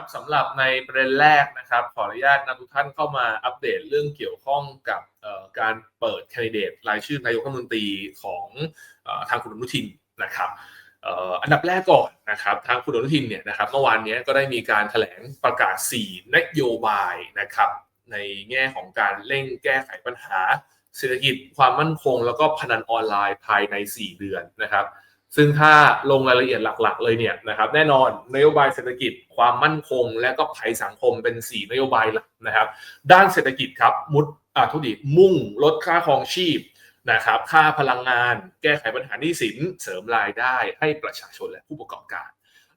ครับสำหรับในประเด็นแรกนะครับ ขออนุญาตนำทุกท่านเข้ามาอัปเดตเรื่องเกี่ยวข้องกับการเปิดแคนดิเดตรายชื่อนายกรัฐมนตรีของทางคุณอนุทินนะครับอันดับแรกก่อนนะครับทางคุณอนุทินเนี่ยนะครับเมื่อวานนี้ก็ได้มีการแถลงประกาศ 4 นโยบายนะครับในแง่ของการเร่งแก้ไขปัญหา เศรษฐกิจความมั่นคง แล้วก็พนันออนไลน์ภายใน 4 เดือนนะครับ ซึ่งถ้าลงรายละเอียดหลักๆ เลยเนี่ยนะครับแน่นอนนโยบายเศรษฐกิจความมั่นคง และก็ภัยสังคมเป็น 4 นโยบายหลักนะครับ ด้านเศรษฐกิจครับมุดอ่าทุดิมุ่งลดค่าครองชีพนะครับค่าพลังงาน แก้ไขปัญหาหนี้สินเสริมรายได้ให้ประชาชนและผู้ประกอบการ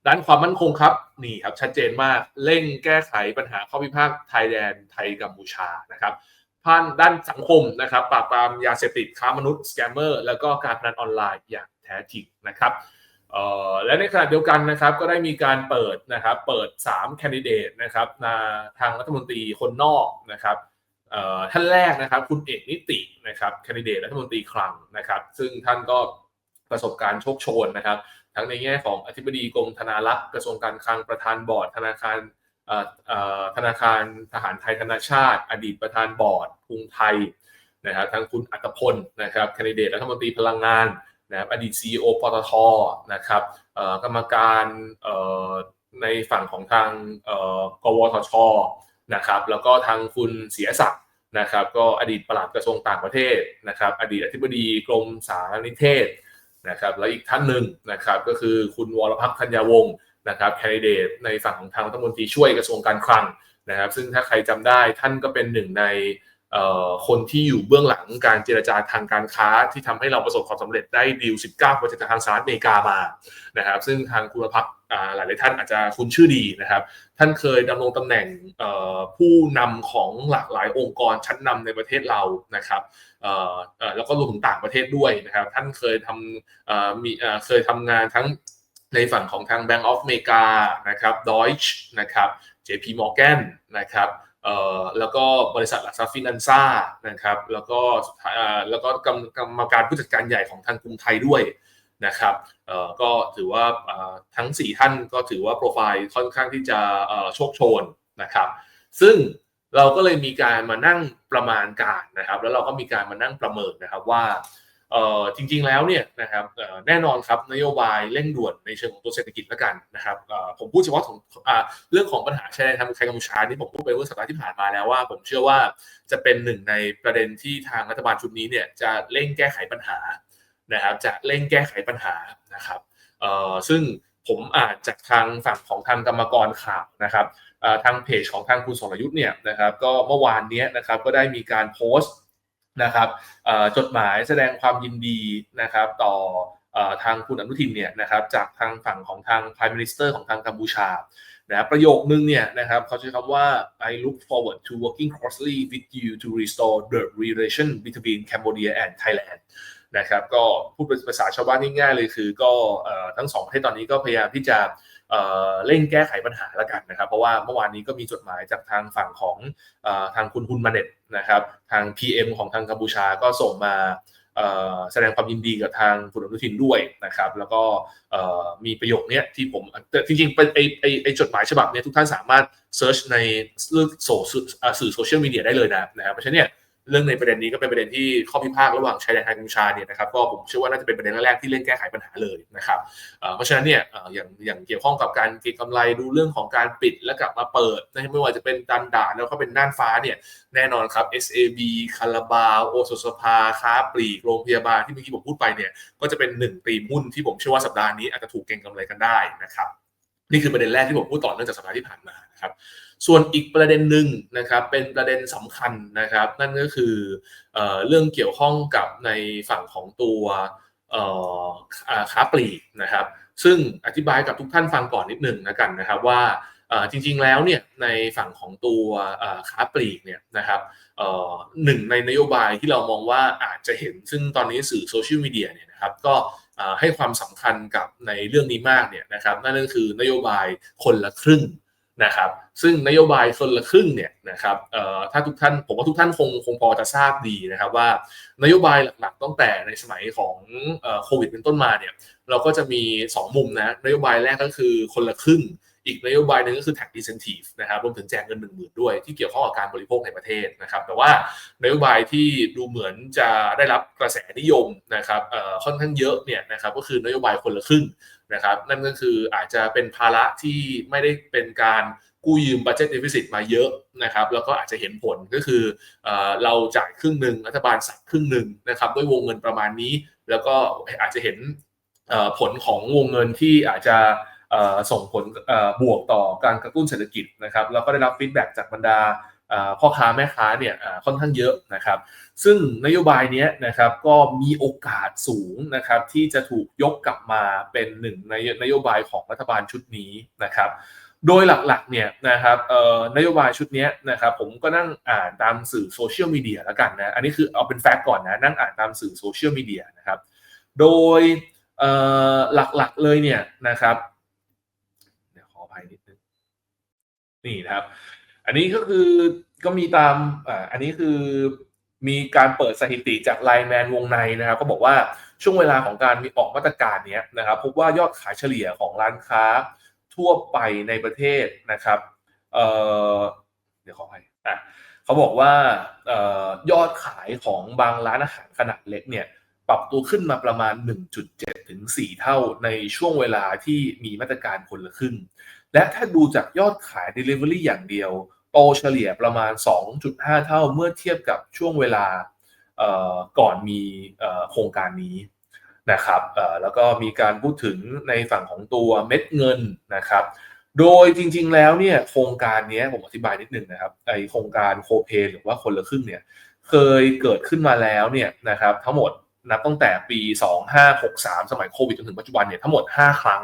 ด้านความมั่นคงครับนี่ครับชัดเจนมากเร่งแก้ไขปัญหาข้อพิพาทไทยแดนไทยกัมพูชานะครับผ่านด้านสังคมนะครับปราบปรามยาเสพติดค้ามนุษย์สแกมเมอร์ แล้วก็การพนันออนไลน์อย่าง แท้จริงนะครับและในขณะเดียวกันนะครับก็ได้มีการเปิดนะครับเปิด3แคนดิเดตนะครับนาทางรัฐมนตรีคนนอกนะครับท่านแรกนะครับคุณเอกนิตินะครับแคนดิเดตรัฐมนตรีคลังนะครับ ซึ่งท่านก็ประสบการณ์โชคโชนนะครับ ทั้งในแง่ของอธิบดีกรมธนารักษ์กระทรวงการคลังประธานบอร์ด ธนาคารธนาคารทหารไทยธนาชาติ อดีตประธานบอร์ดกรุงไทยนะครับทั้งคุณอัตพลนะครับแคนดิเดตรัฐมนตรีพลังงาน นะครับอดีต CEO ปตทนะครับกรรมการในฝั่งของทางกวทชนะครับแล้วก็ทางคุณเสียศักดิ์นะครับก็อดีตปลัดกระทรวงต่างประเทศนะครับอดีตอธิบดีกรมสารนิเทศนะครับและอีกท่านหนึ่งนะครับก็คือคุณวรพักธัญญาวงศ์นะครับแคนดิเดตในฝั่งของทางรัฐมนตรีช่วยกระทรวงการคลังนะครับซึ่งถ้าใครจำได้ท่านก็เป็นหนึ่งใน คนที่อยู่เบื้องหลังการเจรจาทางการค้าที่ทำให้เราประสบความสำเร็จได้ดีล 19โปรเจกต์ทางสหรัฐอเมริกามานะครับ ซึ่งทางคุณพักหลายหลายท่านอาจจะคุ้นชื่อดีนะครับ ท่านเคยดำรงตำแหน่งผู้นำของหลากหลายองค์กรชั้นนำในประเทศเรานะครับแล้วก็รวมถึงต่างประเทศด้วยนะครับ ท่านเคยทำมีเคยทำงานทั้งในฝั่งของทาง Bank of America นะครับ Deutsche นะครับ JP Morgan นะครับ แล้วก็บริษัทหลักทรัพย์ฟินันซ่านะครับ แล้วก็สุดท้ายแล้วก็กรรมการผู้จัดการใหญ่ของทางกรุงไทยด้วยนะครับก็ถือว่าทั้ง 4 ท่านก็ถือว่าโปรไฟล์ค่อนข้างที่จะโชคโชนนะครับ ซึ่งเราก็เลยมีการมานั่งประมาณการนะครับ แล้วเราก็มีการมานั่งประเมินนะครับว่า จริงๆแล้วเนี่ยนะครับแน่นอนครับนโยบายเร่งด่วนในเชิงของตัวเศรษฐกิจล้วกันนะครับผมพูดเฉพาะของเรื่องของปัญหาชายแดนทางไทยกัมพูชานี่ผมพูดไปเมื่อสัปดาห์ที่ผ่านมาแล้วว่า ผมเชื่อว่าจะเป็นหนึ่งในประเด็นที่ทางรัฐบาลชุดนี้เนี่ยจะเร่งแก้ไขปัญหานะครับจะเร่งแก้ไขปัญหานะครับซึ่งผมอ่านจากทางฝั่งของทางกรรมกรข่าวนะครับทางเพจของทางคุณสรยุทธ์เนี่ยนะครับก็เมื่อวานนี้นะครับก็ได้มีการโพสต์ นะครับจดหมายแสดงความยินดีนะครับต่อทางคุณอนุทินเนี่ยนะครับจากทางฝั่งของทาง Prime Minister ของทางกัมพูชานะประโยคนึงเนี่ยนะครับเขาใช้คำว่า I look forward to working closely with you to restore the relation between Cambodia and Thailand นะครับก็พูดเป็นภาษาชาวบ้านง่ายๆเลยคือก็ทั้งสองประเทศตอนนี้ก็พยายามที่จะ เร่งแก้ไขปัญหาแล้วกันนะครับ เพราะว่าเมื่อวานนี้ก็มีจดหมายจากทางฝั่งของทางคุณฮุนมาเน็ตนะครับ ทาง PM ของทางกัมพูชาก็ส่งมาแสดงความยินดีกับทางคุณอนุทินด้วยนะครับ แล้วก็มีประโยคนี้ที่ผมจริงๆเป็นไอไอไอจดหมายฉบับนี้ทุกท่านสามารถเซิร์ชในสื่อโซเชียลมีเดียได้เลยนะนะครับเพราะฉะนั้นเนี่ย เรื่องในประเด็นนี้ก็เป็นประเด็นที่ข้อพิพาทระหว่างชายแดนไทยกัมพูชาเนี่ยนะครับก็ผมเชื่อว่าน่าจะเป็นประเด็นแรกที่เร่งแก้ไขปัญหาเลยนะครับเพราะฉะนั้นเนี่ยอย่างอย่างเกี่ยวข้องกับการเก็งกำไรดูเรื่องของการปิดและกลับมาเปิดนะไม่ว่าจะเป็นดันดาแล้วก็เป็นน่านฟ้าเนี่ยแน่นอนครับ SAB คาราบาวโอสสภาค้าปลีกโรงพยาบาลที่เมื่อกี้ผมพูดไปเนี่ยก็จะเป็นหนึ่งตีมุ่นที่ผมเชื่อว่าสัปดาห์นี้อาจจะถูกเก็งกำไรกันได้นะครับ นี่คือประเด็นแรกที่ผมพูดต่อเนื่องจากสัปดาห์ที่ผ่านมาครับ ส่วนอีกประเด็นหนึ่งนะครับ เป็นประเด็นสำคัญนะครับ นั่นก็คือเอเรื่องเกี่ยวข้องกับในฝั่งของตัวค้าปลีกนะครับ ซึ่งอธิบายกับทุกท่านฟังก่อนนิดหนึ่งนะกันนะครับว่าจริงๆแล้วเนี่ยในฝั่งของตัวค้าปลีกเนี่ยนะครับหนึ่งในนโยบายที่เรามองว่าอาจจะเห็นซึ่งตอนนี้สื่อโซเชียลมีเดียเนี่ยนะครับก็ ให้ความสำคัญกับในเรื่องนี้มากเนี่ยนะครับนั่นก็คือนโยบายคนละครึ่งนะครับ ซึ่งนโยบายคนละครึ่งเนี่ยนะครับถ้าทุกท่านผมว่าทุกท่านคงคงพอจะทราบดีนะครับว่านโยบายหลักๆตั้งแต่ในสมัยของโควิดเป็นต้นมาเนี่ยเราก็จะมี 2 มุมนะนโยบายแรกก็คือคนละครึ่ง อีกนโยบายหนึ่งก็คือ tax incentive นะครับรวมถึงแจกเงินหนึ่งหมื่นด้วยที่เกี่ยวข้องกับการบริโภคในประเทศนะครับ แต่ว่านโยบายที่ดูเหมือนจะได้รับกระแสนิยมนะครับค่อนข้างเยอะเนี่ยนะครับก็คือนโยบายคนละครึ่งนะครับ นั่นก็คืออาจจะเป็นภาระที่ไม่ได้เป็นการกู้ยืมบัตเจ็ตเดฟิซิตมาเยอะนะครับแล้วก็อาจจะเห็นผลก็คือเราจ่ายครึ่งหนึ่งรัฐบาลสักครึ่งหนึ่งนะครับด้วยวงเงินประมาณนี้ แล้วก็อาจจะเห็นผลของวงเงินที่อาจจะ ส่งผลบวกต่อการกระตุ้นเศรษฐกิจนะครับแล้วก็ได้รับฟีดแบ็จากบรรดาพ่อค้าแม่ค้าเนี่ยค่อนข้างเยอะนะครับ ซึ่งนโยบายนี้นะครับก็มีโอกาสสูงนะครับที่จะถูกยกกลับมาเป็นหนึ่งในนโยบายของรัฐบาลชุดนี้นะครับ โดยหลักๆเนี่ยนะครับนโยบายชุดนี้นะครับผมก็นั่งอ่านตามสื่อโซเชียลมีเดียแล้วกันนะ อันนี้คือเอาเป็นแฟกต์ก่อนนะนั่งอ่านตามสื่อโซเชียลมีเดียนะครับ โดยหลักๆเลยเนี่ยนะครับเดี๋ยวขออภัยนิดนึง นี่นะครับ อันนี้ก็คือก็มีตามอ่าอันนี้คือมีการเปิดสถิติจากไลน์แมนวงในนะครับ ก็บอกว่าช่วงเวลาของการมีออกมาตรการนี้นะครับ พบว่ายอดขายเฉลี่ยของร้านค้าทั่วไปในประเทศนะครับเอ่อเดี๋ยวขอให้อะเขาบอกว่าเอ่อยอดขายของบางร้านอาหารขนาดเล็กเนี่ยปรับตัวขึ้นมาประมาณ 1.7 ถึง 4 เท่าในช่วงเวลาที่มีมาตรการคนละครึ่ง และถ้าดูจากยอดขาย Delivery อย่างเดียว โตเฉลี่ยประมาณ 2.5 เท่าเมื่อเทียบกับช่วงเวลาก่อนมีโครงการนี้นะครับแล้วก็มีการพูดถึงในฝั่งของตัวเม็ดเงินนะครับ โดยจริงๆแล้วเนี่ยโครงการนี้ผมอธิบายนิดนึงนะครับไอโครงการโคเพหรือว่าคนละครึ่งเนี่ยเคยเกิดขึ้นมาแล้วเนี่ยนะครับทั้งหมดนับตั้งแต่ปี 2563 สมัยโควิดจนถึงปัจจุบันเนี่ยทั้งหมด 5 ครั้ง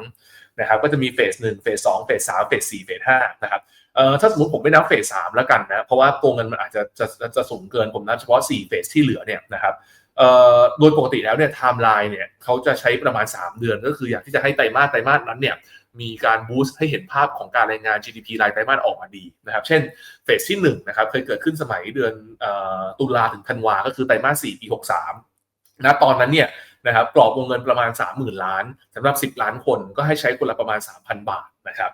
นะครับก็จะมีเฟสหนึ่งเฟสสองเฟสสามเฟสสี่เฟสห้านะครับเอ่อถ้าสมมติผมไม่นับเฟสสามแล้วกันนะเพราะว่าตัวเงินมันอาจจะจะจะสูงเกินผมนับเฉพาะ4เฟสที่เหลือเนี่ยนะครับเอ่อโดยปกติแล้วเนี่ยไทม์ไลน์เนี่ยเขาจะใช้ประมาณ 3 เดือน ก็คืออยากที่จะให้ไตรมาสไตรมาสนั้นเนี่ยมีการบูสต์ให้เห็นภาพของการรายงาน GDP รายไตรมาสออกมาดีนะครับ เช่นเฟสที่1นะครับเคยเกิดขึ้นสมัยเดือนตุลาถึงธันวา ก็คือไตรมาส4ปี 63นะตอนนั้นเนี่ย นะครับกรอบวงเงินประมาณ 30,000 ล้านสำหรับ 10 ล้านคนก็ให้ใช้คนละประมาณ 3,000 บาทนะครับ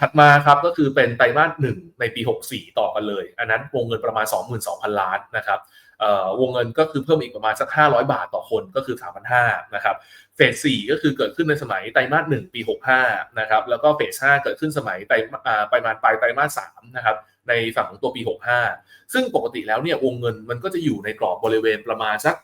ถัดมาครับก็คือเป็นไตรมาสหนึ่งในปี 64 ต่อกันเลย อันนั้นวงเงินประมาณ 22,000 ล้านนะครับวงเงินก็คือเพิ่มอีกประมาณสัก 500 บาทต่อคนก็คือ 3,500นะครับเฟส 4 ก็คือเกิดขึ้นในสมัยไตรมาส 1 ปี 65 นะครับแล้วก็เฟส 5 เกิดขึ้นสมัยไตรประมาณปลายไตรมาส 3 นะครับในฝั่งของตัวปี 65 ซึ่งปกติแล้วเนี่ยวงเงินมันก็จะอยู่ในกรอบบริเวณประมาณสัก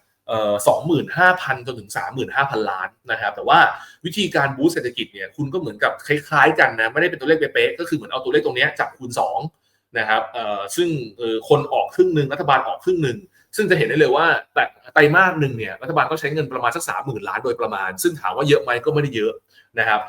สองหมื่นห้าพันจนถึงสามหมื่นห้าพันล้านนะครับ แต่ว่าวิธีการบูสต์เศรษฐกิจเนี่ยคุณก็เหมือนกับคล้ายๆกันนะไม่ได้เป็นตัวเลขเป๊ะๆก็คือเหมือนเอาตัวเลขตรงนี้จับคูณ2นะครับซึ่งคนออกครึ่งหนึ่งรัฐบาลออกครึ่งหนึ่ง ซึ่งจะเห็นได้เลยว่าแต่ไตรมาสหนึ่งเนี่ยรัฐบาลก็ใช้เงินประมาณสักสามหมื่นล้านโดยประมาณ ซึ่งถามว่าเยอะไหมก็ไม่ได้เยอะนะครับ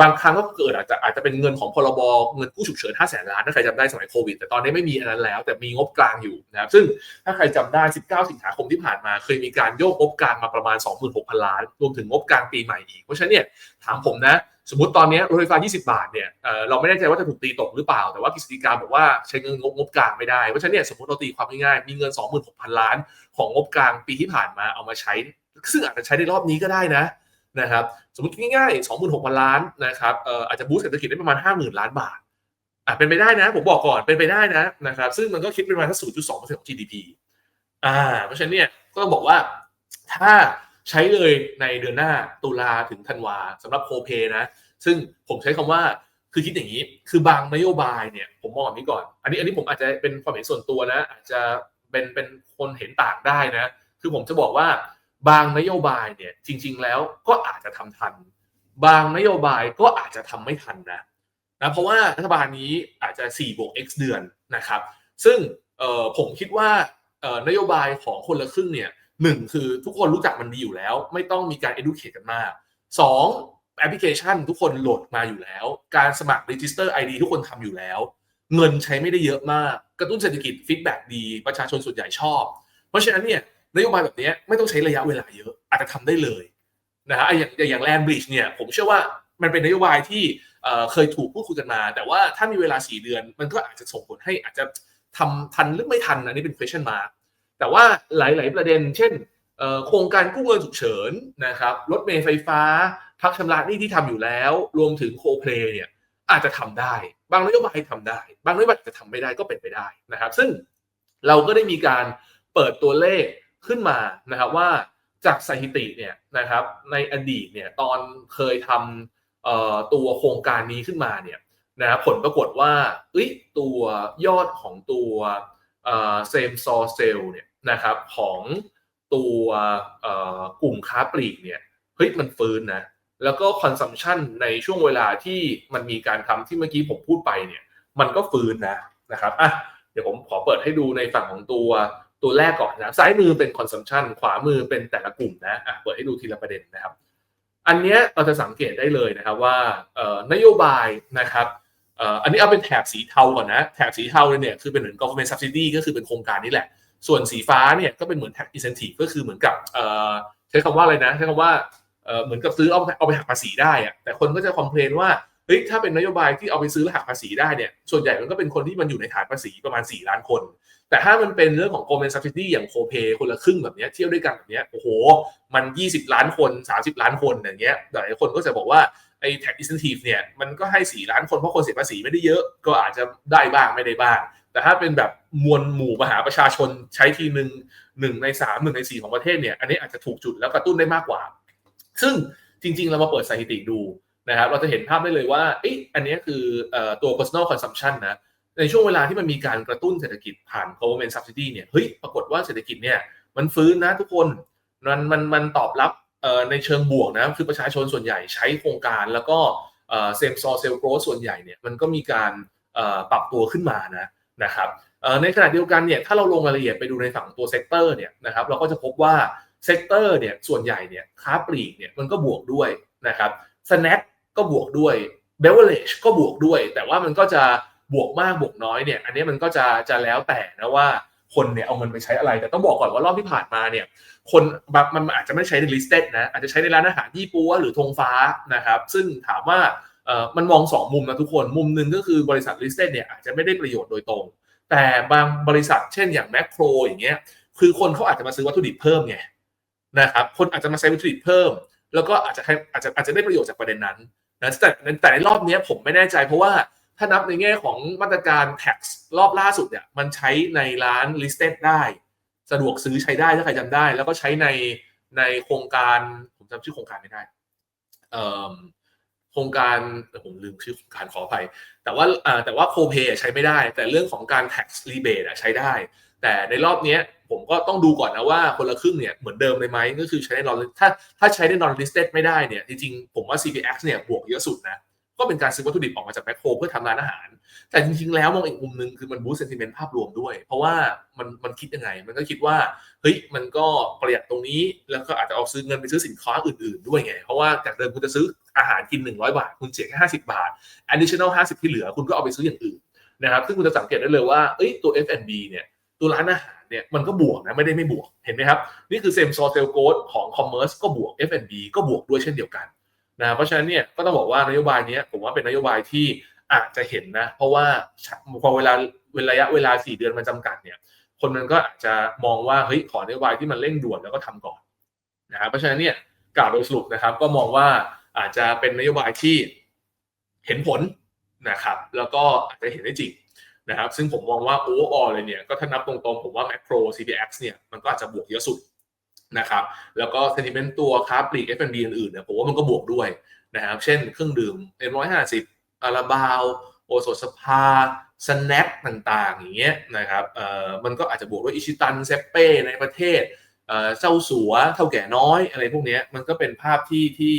บางครั้งก็เกิดอาจจะอาจจะเป็นเงินของพรบเงินกู้ฉุกเฉิน5 0 0แสนล้านถ้าใครจำได้สมัยโควิด แต่ตอนนี้ไม่มีอันนั้นแล้ว แต่มีงบกลางอยู่นะครับซึ่งถ้าใครจำได้ 19 สิงหาคมที่ผ่านมา เคยมีการโยกงบกลางมาประมาณ 26,000 ล้าน รวมถึงงบกลางปีใหม่อีกเพราะฉะนั้นเนี่ยถามผมนะ สมมติตอนนี้รถไฟฟ้า 20 บาทเนี่ยเราไม่แน่ใจว่าจะถูกตีตกหรือเปล่า แต่ว่ากฤษฎีกาบอกว่าใช้เงินงบงบกลางไม่ได้ เพราะฉะนั้นเนี่ยสมมติเราตีความง่ายๆ มีเงิน 26,000 ล้านของงบกลางปีที่ผ่านมาเอามาใช้ ซึ่งอาจจะใช้ในรอบนี้ก็ได้นะนะครับ สมมติง่ายๆ 26,000 ล้านนะครับเอ่ออาจจะบูสต์เศรษฐกิจได้ประมาณ 50,000 ล้านบาทอะเป็นไปได้นะ ผมบอกก่อนเป็นไปได้นะนะครับซึ่งมันก็คิดเป็นประมาณสัก0.2%ของ GDP อ่าเพราะฉะนั้นเนี่ยก็บอกว่าถ้า ใช้เลยในเดือนหน้าตุลาถึงธันวาสำหรับโคเปนะ ซึ่งผมใช้คำว่าคือคิดอย่างนี้ คือบางนโยบายเนี่ยผมมองแบบนี้ก่อน อันนี้อันนี้ผมอาจจะเป็นความเห็นส่วนตัวนะ อาจจะเป็นเป็นคนเห็นต่างได้นะ คือผมจะบอกว่าบางนโยบายเนี่ยจริง ๆ แล้วก็อาจจะทำทัน บางนโยบายก็อาจจะทำไม่ทันนะนะเพราะว่ารัฐบาลนี้อาจจะ4บวก x เดือนนะครับ ซึ่งผมคิดว่านโยบายของคนละครึ่งเนี่ย หนึ่งคือทุกคนรู้จักมันดีอยู่แล้ว ไม่ต้องมีการ educate กันมากสองแอปพลิเคชันทุกคนโหลดมาอยู่แล้ว การสมัคร register ID ทุกคนทำอยู่แล้ว เงินใช้ไม่ได้เยอะมาก กระตุ้นเศรษฐกิจฟีดแบ็ดี ประชาชนส่วนใหญ่ชอบ เพราะฉะนั้นเนี่ยนโยบายแบบนี้ไม่ต้องใช้ระยะเวลาเยอะอาจจะทำได้เลยนะฮะอย่างอย่างแลนบริดจ์เนี่ยผมเชื่อว่ามันเป็นนโยบายที่เคยถูกพูดคุยกันมา แต่ว่าถ้ามีเวลา 4 เดือน มันก็อาจจะส่งผลให้อาจจะทำทันหรือไม่ทันอันนี้เป็น question mark แต่ว่าหลาย ๆ ประเด็น เช่นโครงการกู้เงินฉุกเฉินนะครับรถเมล์ไฟฟ้า พักชำระหนี้ที่ทำอยู่แล้ว รวมถึงโคเพลเนี่ยอาจจะทำได้ บางนโยบายทำได้ บางนโยบายจะทำไม่ได้ก็เป็นไปได้นะครับ ซึ่งเราก็ได้มีการเปิดตัวเลขขึ้นมานะครับว่าจากสถิติเนี่ยนะครับในอดีตเนี่ยตอนเคยทำตัวโครงการนี้ขึ้นมาเนี่ยนะผลปรากฏว่าตัวยอดของตัวเซมซอเซลเนี่ย นะครับของตัวกลุ่มค้าปลีกเนี่ยเฮ้ยมันฟื้นนะแล้วก็คอนซัมชันในช่วงเวลาที่มันมีการทำที่เมื่อกี้ผมพูดไปเนี่ยมันก็ฟื้นนะนะครับอะเดี๋ยวผมขอเปิดให้ดูในฝั่งของตัวตัวแรกก่อนนะซ้ายมือเป็นคอนซัมชันขวามือเป็นแต่ละกลุ่มนะอะเปิดให้ดูทีละประเด็นนะครับ อันเนี้ยเราจะสังเกตได้เลยนะครับว่านโยบายนะครับอันนี้เอาเป็นแถบสีเทาก่อนนะ แถบสีเทาเนี่ยคือเป็นเหมือน government subsidy ก็คือเป็นโครงการนี่แหละ ส่วนสีฟ้าเนี่ยก็เป็นเหมือน tax incentive ก็คือเหมือนกับใช้คำว่าอะไรนะใช้คำว่าเหมือนกับซื้อเอาเอาไปหักภาษีได้อะแต่คนก็จะคอมเพลนว่าเฮ้ยถ้าเป็นนโยบายที่เอาไปซื้อแล้วหักภาษีได้เนี่ยส่วนใหญ่มันก็เป็นคนที่มันอยู่ในฐานภาษีประมาณ 4 ล้านคน แต่ถ้ามันเป็นเรื่องของ government subsidy อย่างโคเ a คนละครึ่งแบบนี้เที่ยวด้วยกันแบบนี้โอ้โห มัน 20 ล้านคน 30 ล้านคนอย่างเงี้ยหลายคนก็จะบอกว่าไอ้ tax incentive เนี่ยมันก็ให้ 4 ล้านคนเพราะคนเสียภาษีไม่ได้เยอะ ก็อาจจะได้บ้างไม่ได้บ้าง แต่ถ้าเป็นแบบมวลหมู่มหาประชาชนใช้ทีหนึ่งหนึ่งในสามหนึ่งในสี่ของประเทศเนี่ยอันนี้อาจจะถูกจุดแล้วกระตุ้นได้มากกว่า ซึ่งจริง ๆ เรามาเปิดสถิติดูนะครับเราจะเห็นภาพได้เลยว่าออันนี้คือตัว personal consumption นะในช่วงเวลาที่มันมีการกระตุ้นเศรษฐกิจผ่าน government subsidy เนี่ยเฮ้ยปรากฏว่าเศรษฐกิจเนี่ยมันฟื้นนะทุกคนมันมันมันตอบรับในเชิงบวกนะคือประชาชนส่วนใหญ่ใช้โครงการแล้วก็เซมซอเซลโกรส่วนใหญ่เนี่ยมันก็มีการปรับตัวขึ้นมานะ นะครับในขณะเดียวกันเนี่ยถ้าเราลงรายละเอียดไปดูในฝั่งตัวเซกเตอร์เนี่ยนะครับเราก็จะพบว่าเซกเตอร์เนี่ยส่วนใหญ่เนี่ยค้าปลีกเนี่ยมันก็บวกด้วยนะครับสแน็คก็บวกด้วยเบเวอร์เลชก็บวกด้วย แต่ว่ามันก็จะบวกมากบวกน้อยเนี่ยอันนี้มันก็จะจะแล้วแต่นะว่าคนเนี่ยเอาเงินไปใช้อะไร แต่ต้องบอกก่อนว่ารอบที่ผ่านมาเนี่ยคนแบบมันอาจจะไม่ใช้ในลิสเต็ดนะอาจจะใช้ในร้านอาหารยี่ปัวหรือธงฟ้านะครับซึ่งถามว่า มันมอง2มุมนะทุกคน มุมหนึ่งก็คือบริษัทลิสเต็ดเนี่ยอาจจะไม่ได้ประโยชน์โดยตรง แต่บางบริษัทเช่นอย่างแมคโครอย่างเงี้ยคือคนเขาอาจจะมาซื้อวัตถุดิบเพิ่มไงนะครับคนอาจจะมาใช้วัตถุดิบเพิ่ม แล้วก็อาจจะอาจจะอาจจะได้ประโยชน์จากประเด็นนั้นนะแต่แต่ในรอบนี้ผมไม่แน่ใจเพราะว่าถ้านับในแง่ของมาตรการ tax รอบล่าสุดเนี่ยมันใช้ในร้าน listed ได้ สะดวกซื้อใช้ได้ถ้าใครจำได้ แล้วก็ใช้ในในโครงการผมจำชื่อโครงการไม่ได้โครงการผมลืมชื่อโครงการขออภัย แต่ว่าแต่ว่าโคเปใช้ไม่ได้ แต่เรื่องของการ tax rebate ใช้ได้ แต่ในรอบนี้ผมก็ต้องดูก่อนนะว่าคนละครึ่งเนี่ยเหมือนเดิมเลยไหมก็คือใช้ใน non ถ้าถ้าใช้ใน non listed ไม่ได้เนี่ยจริงๆผมว่า CPX เนี่ยบวกเยอะสุดนะ ก็เป็นการซื้อวัตถุดิบออกมาจากแมคโครเพื่อทำร้านอาหาร แต่จริงๆ แล้วมองอีกมุมหนึ่งคือมันบูสต์เซนติเมนต์ภาพรวมด้วย เพราะว่ามันมันคิดยังไง มันก็คิดว่าเฮ้ยมันก็ประหยัดตรงนี้ แล้วก็อาจจะเอาซื้อเงินไปซื้อสินค้าอื่นๆ ด้วยไง เพราะว่าจากเดิมคุณจะซื้ออาหารกิน 100 บาท คุณเสียแค่50 บาท additional 50 ที่เหลือคุณก็เอาไปซื้ออย่างอื่นนะครับซึ่งคุณจะสังเกตได้เลยว่าเอ้ยตัว F&B เนี่ยตัวร้านอาหารเนี่ยมันก็บวกนะไม่ได้ไม่บวกเห็นไหมครับ นี่คือเซมซอเซลโกดของคอมเมอร์สก็บวก F&B ก็บวกด้วยเช่นเดียวกัน นะเพราะฉะนั้นเนี่ยก็ต้องบอกว่านโยบายนี้ผมว่าเป็นนโยบายที่อาจจะเห็นนะ เพราะว่าพอเวลาเวลาระยะเวลาสี่เดือนมันจำกัดเนี่ย คนมันก็อาจจะมองว่าเฮ้ยขอนโยบายที่มันเร่งด่วนแล้วก็ทำก่อนนะครับเพราะฉะนั้นเนี่ยกล่าวโดยสรุปนะครับ ก็มองว่าอาจจะเป็นนโยบายที่เห็นผลนะครับ แล้วก็อาจจะเห็นได้จริงนะครับ ซึ่งผมมองว่าโอเวอร์ออลเลยเนี่ยก็ถ้านับตรงๆผมว่าแมคโคร CPX เนี่ยมันก็อาจจะบวกเยอะสุด นะครับแล้วก็เซนิเมนต์ตัวค้าปลีก F&B อื่นๆเนี่ยผมว่ามันก็บวกด้วยนะครับเช่นเครื่องดื่ม M150 อาราบาวโอโซสภาสแน็คต่างๆ อย่างเงี้ยนะครับเอ่อมันก็อาจจะบวกด้วยอิชิตันเซเป้ในประเทศเอ่อเจ้าสัวเท่าแก่น้อยอะไรพวกเนี้ยมันก็เป็นภาพที่ที่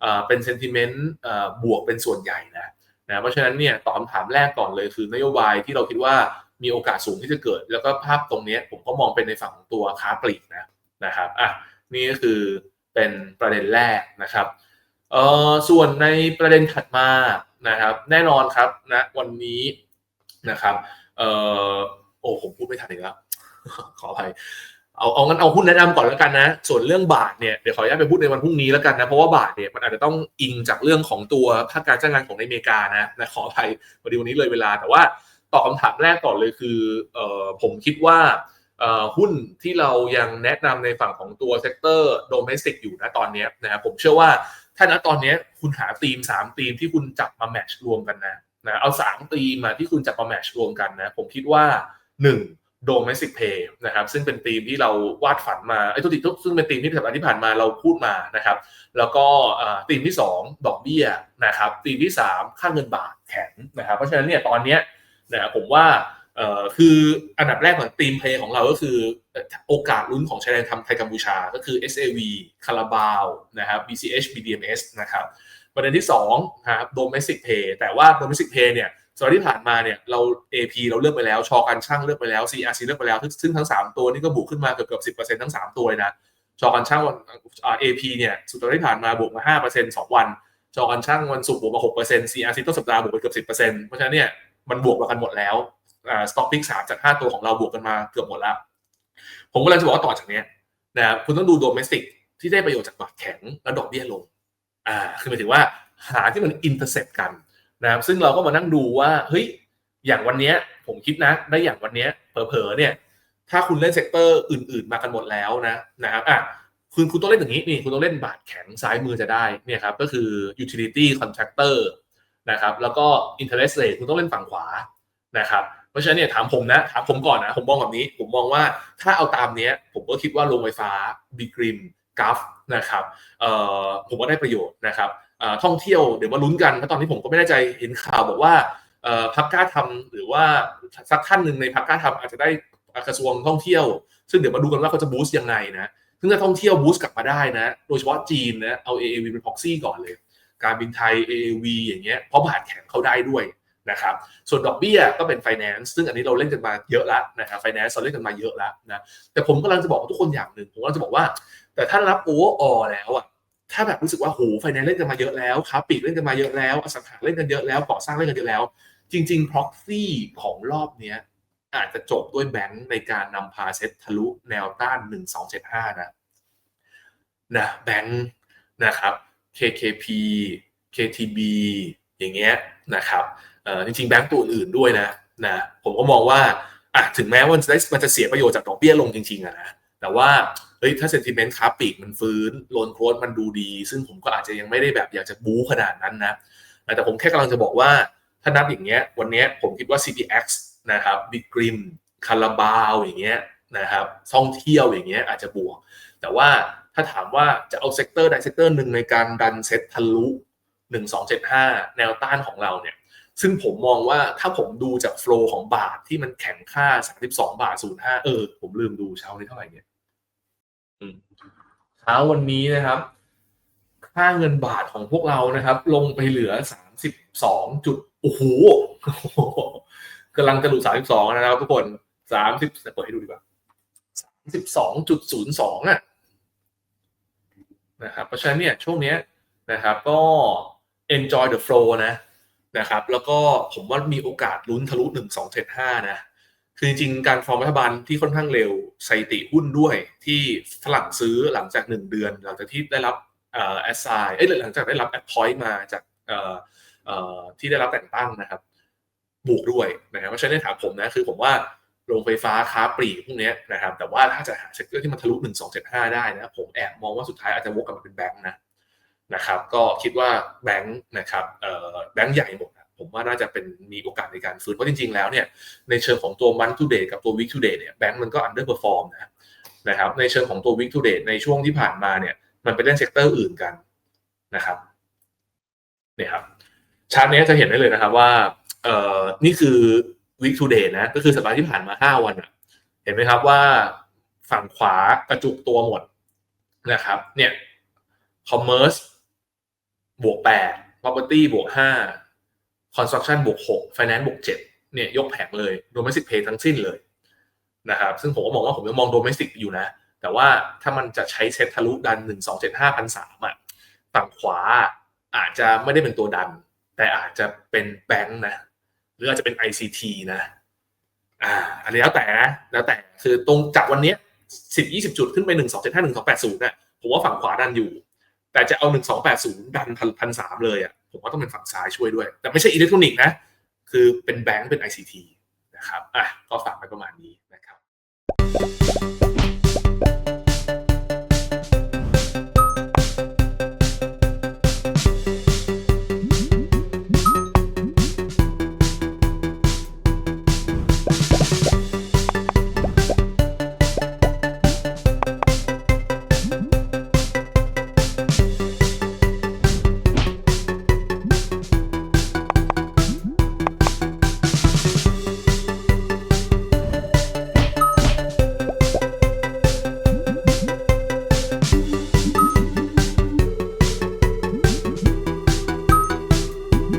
เอ่อเป็นเซนติเมนต์เอ่อบวกเป็นส่วนใหญ่นะนะเพราะฉะนั้นเนี่ยตอบคำถามแรกก่อนเลยคือนโยบายที่เราคิดว่ามีโอกาสสูงที่จะเกิด แล้วก็ภาพตรงนี้ผมก็มองเป็นในฝั่งของตัวค้าปลีกนะ นะครับอะนี่ก็คือเป็นประเด็นแรกนะครับเอ่อส่วนในประเด็นถัดมานะครับแน่นอนครับนะวันนี้นะครับเอ่อโอ้ผมพูดไม่ทันอีกแล้วขออภัยเอาเอางั้นเอาหุ้นแนะนำก่อนแล้วกันนะ ส่วนเรื่องบาทเนี่ยเดี๋ยวขออนุญาตไปพูดในวันพรุ่งนี้แล้วกันนะ เพราะว่าบาทเนี่ยมันอาจจะต้องอิงจากเรื่องของตัวภาคการจ้างงานของในอเมริกานะนะขออภัยพอดีวันนี้เลยเวลาแต่ว่าตอบคาถามแรกก่อนเลยคือเอ่อผมคิดว่า หุ้นที่เรายังแนะนำในฝั่งของตัวเซกเตอร์โดเมสติกอยู่นะตอนนี้นะครับผมเชื่อว่าถ้าณตอนนี้คุณหาธีมสามธีมที่คุณจับมาแมชรวมกันนะนะเอาสามธีมมาที่คุณจับมาแมชรวมกันนะผมคิดว่าหนึ่ง domestic pay นะครับซึ่งเป็นธีมที่เราวาดฝันมาไอ้ทุกทีทุกซึ่งเป็นธีมที่สัปดาห์ที่ผ่านมาเราพูดมานะครับแล้วก็ธีมที่ 2 ดอกเบี้ยนะครับธีมที่ 3 ค่าเงินบาทแข็งนะครับเพราะฉะนั้นเนี่ยตอนนี้นะผมว่า เอ่อคืออันดับแรกของธีมเพย์ของเราก็คือโอกาสลุ้นของชายแดนไทยกัมพูชา ก็คือ SAV คาราบาวนะครับ BCH BDMs นะครับประเด็นที่2นะครับ domestic pay แต่ว่า domestic pay เนี่ยสำหรับที่ผ่านมาเนี่ยเรา AP เราเลือกไปแล้ว ชอการช่างเลือกไปแล้ว CRC เลือกไปแล้ว ซึ่งทั้ง 3 ตัวนี้ก็บวกขึ้นมาเกือบเกือบ10%ทั้ง 3 ตัวเลยนะชอกันช่างวันอ่า AP เนี่ยสุดสัปดาห์ที่ผ่านมาบวกมา5% 2 วันชอกันช่างวันศุกร์บวกมา6% CRC ต้นสัปดาห์บวกไปเกือบ10%เพราะฉะนั้นเนี่ยมันบวกมากันหมดแล้ว สต็อกพิกสามจาก5ตัวของเราบวกกันมาเกือบหมดแล้ว ผมก็เลยจะบอกว่าต่อจากนี้นะครับคุณต้องดูโดเมสติกที่ได้ประโยชน์จากบาทแข็งและดอกเบี้ยลงอ่าคือหมายถึงว่าหาที่มันอินเตอร์เซ็ปกันนะครับซึ่งเราก็มานั่งดูว่าเฮ้ยอย่างวันนี้ผมคิดนะได้อย่างวันนี้เผลอๆเนี่ยถ้าคุณเล่นเซกเตอร์อื่น ๆ มากันหมดแล้วนะนะครับอะคุณคุณต้องเล่นอย่างนี้นี่คุณต้องเล่นบาทแข็งซ้ายมือจะได้เนี่ยครับก็คือ utility contractor นะครับแล้วก็ interest rate คุณต้องเล่นฝั่งขวานะครับ เพราะฉะนั้นเนี่ยถามผมนะถามผมก่อนนะผมมองแบบนี้ ผมมองว่าถ้าเอาตามเนี้ย ผมก็คิดว่าโรงไฟฟ้าบีกริมกัฟนะครับเอ่อผมว่าได้ประโยชน์นะครับท่องเที่ยวเดี๋ยวมาลุ้นกันเพราะตอนนี้ผมก็ไม่แน่ใจเห็นข่าวบอกว่าพักกล้าทำหรือว่าสักท่านหนึ่งในพักกล้าทำอาจจะได้กระทรวงท่องเที่ยว ซึ่งเดี๋ยวมาดูกันว่าเขาจะบูสต์ยังไงนะซึ่งถ้าท่องเที่ยวบูสต์กลับมาได้นะ โดยเฉพาะจีนนะเอา AAV เป็นพ็อกซี่ก่อนเลย การบินไทย AAV อย่างเงี้ยเพราะบาทแข็งเขาได้ด้วย นะครับส่วนดอกเบี้ยก็เป็น finance ซึ่งอันนี้เราเล่นกันมาเยอะแล้วนะครับ finance เราเล่นกันมาเยอะแล้วนะแต่ผมกำลังจะบอกทุกคนอย่างหนึ่งผมกำลังจะบอกว่า แต่ถ้ารับ overall แล้วอะถ้าแบบรู้สึกว่าโหไฟแนนซ์เล่นกันมาเยอะแล้วค้าปลีกเล่นกันมาเยอะแล้วอสังหาเล่นกันเยอะแล้วก่อสร้างเล่นกันเยอะแล้ว จริงๆ proxy ของรอบเนี้ยอาจจะจบด้วยแบงค์ในการนำพาเซ็ตทะลุแนวต้าน 1275 นะนะแบงค์นะครับ KKP KTB อย่างเงี้ยนะครับ จริงๆแบงค์ตัวอื่นด้วยนะนะผมก็มองว่าอะถึงแม้ว่ามันจะมันจะเสียประโยชน์จากดอกเบี้ยลงจริงๆอะนะแต่ว่าเฮ้ยถ้าเซนติเมนต์ค้าปลีกมันฟื้นโลนโครสมันดูดี ซึ่งผมก็อาจจะยังไม่ได้แบบอยากจะบู๊ขนาดนั้นนะแต่ผมแค่กำลังจะบอกว่าถ้านับอย่างเงี้ยวันนี้ผมคิดว่า CPX นะครับบิ๊กกริมคาราบาวอย่างเงี้ยนะครับท่องเที่ยวอย่างเงี้ยอาจจะบวก แต่ว่าถ้าถามว่าจะเอาเซกเตอร์ใดเซกเตอร์หนึ่งในการดันเซ็ตทะลุ 1275 แนวต้านของเราเนี่ย ซึ่งผมมองว่าถ้าผมดูจากโฟล์ของบาทที่มันแข็งค่า 32 บาท 05 เออ ผมลืมดูเช้านี้เท่าไหร่เนี่ยเช้าวันนี้นะครับ ค่าเงินบาทของพวกเรานะครับ ลงไปเหลือ 32 จุด โอ้โหกำลังจะหลุด32 นะครับทุกคน 30เปิดให้ดูดีกว่า 32.02อะนะครับ เพราะฉะนั้นเนี่ยช่วงนี้นะครับ ก็ enjoy the flow นะ นะครับ แล้วก็ผมว่ามีโอกาสลุ้นทะลุ 1275 นะ คือจริงๆ การฟอร์มรัฐบาลที่ค่อนข้างเร็วสถิติหุ้นด้วยที่ฝรั่งซื้อหลังจาก 1 เดือน หลังจากที่ได้รับแอสไซน์เอ้ยหลังจากได้รับแอดพอยต์มาจากที่ได้รับแต่งตั้งนะครับ บวกด้วยนะครับเพราะฉะนั้นถามผมนะคือผมว่าโรงไฟฟ้าค้าปลีกพวกนี้นะครับ แต่ว่าถ้าจะหาเซกเตอร์ที่มันทะลุ 1275 ได้นะ ผมแอบมองว่าสุดท้ายอาจจะวกกลับมาเป็นแบงค์นะ นะครับ ก็คิดว่าแบงค์นะครับแบงค์ใหญ่หมดผมว่าน่าจะเป็นมีโอกาสในการฟื้นเพราะจริงๆแล้วเนี่ยในเชิงของตัว month to date กับตัว week to date เนี่ยแบงค์มันก็ underperform นะนะครับในเชิงของตัว week to date ในช่วงที่ผ่านมาเนี่ยมันไปเล่นเซกเตอร์อื่นกันนะครับเนี่ยครับชาร์ตนี้จะเห็นได้เลยนะครับว่าเอ่อนี่คือ week to date นะก็คือสัปดาห์ที่ผ่านมา 5 วันอะเห็นไหมครับว่าฝั่งขวากระจุกตัวหมดนะครับเนี่ย commerce บวก 8 property บวก 5 construction บวก 6 finance บวก 7 เนี่ยยกแผงเลย domestic pay ทั้งสิ้นเลยนะครับซึ่งผมก็มองว่าผมยังมอง domestic อยู่นะ แต่ว่าถ้ามันจะใช้เซ็ตทะลุดัน 1 2 7 5 0 3อะฝั่งขวาอาจจะไม่ได้เป็นตัวดัน แต่อาจจะเป็นแบงค์นะ หรืออาจจะเป็น ICT นะอ่าอันนี้แล้วแต่นะแล้วแต่คือตรงจากวันนี้10 20จุดขึ้นไป1 2 7 5 1 2 8 0เนี่ยผมว่าฝั่งขวาดันอยู่ แต่จะเอา 1 2 8 0 ดันพันสามเลยอะผมว่าต้องเป็นฝั่งซ้ายช่วยด้วย แต่ไม่ใช่อิเล็กทรอนิกส์นะ คือเป็นแบงก์เป็น ICT นะครับอะก็ฝากไปประมาณนี้นะครับ